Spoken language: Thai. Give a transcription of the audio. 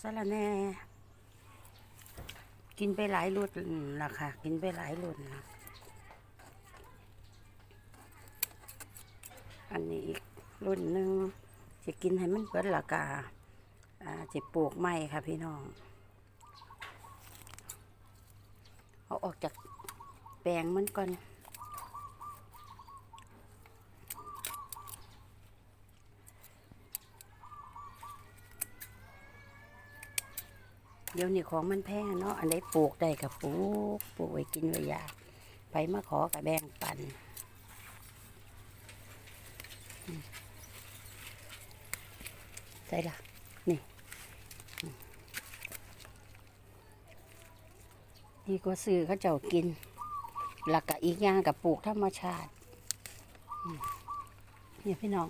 สะระแหน่กินไปหลายรุ่นละค่ะ กินไปหลายรุ่นนะอันนี้อีกรุ่นหนึ่งจะกินให้มันเบิดละกาอ่าจะปลูกไม้ค่ะพี่น้อง เอาออกจากแปลงมันก่อน เดี๋ยวนี้ของมันแพงเนาะอันไหนปลูกได้กับปลูกปลูกไว้กินไว้อยากไปมาขอกับแบ่งปันใส่ละนี่นี่ก็ซื้อเขาเจ้ากิน หลักกะอีกอย่างกับปลูกธรรมชาติเนี่ยพี่น้อง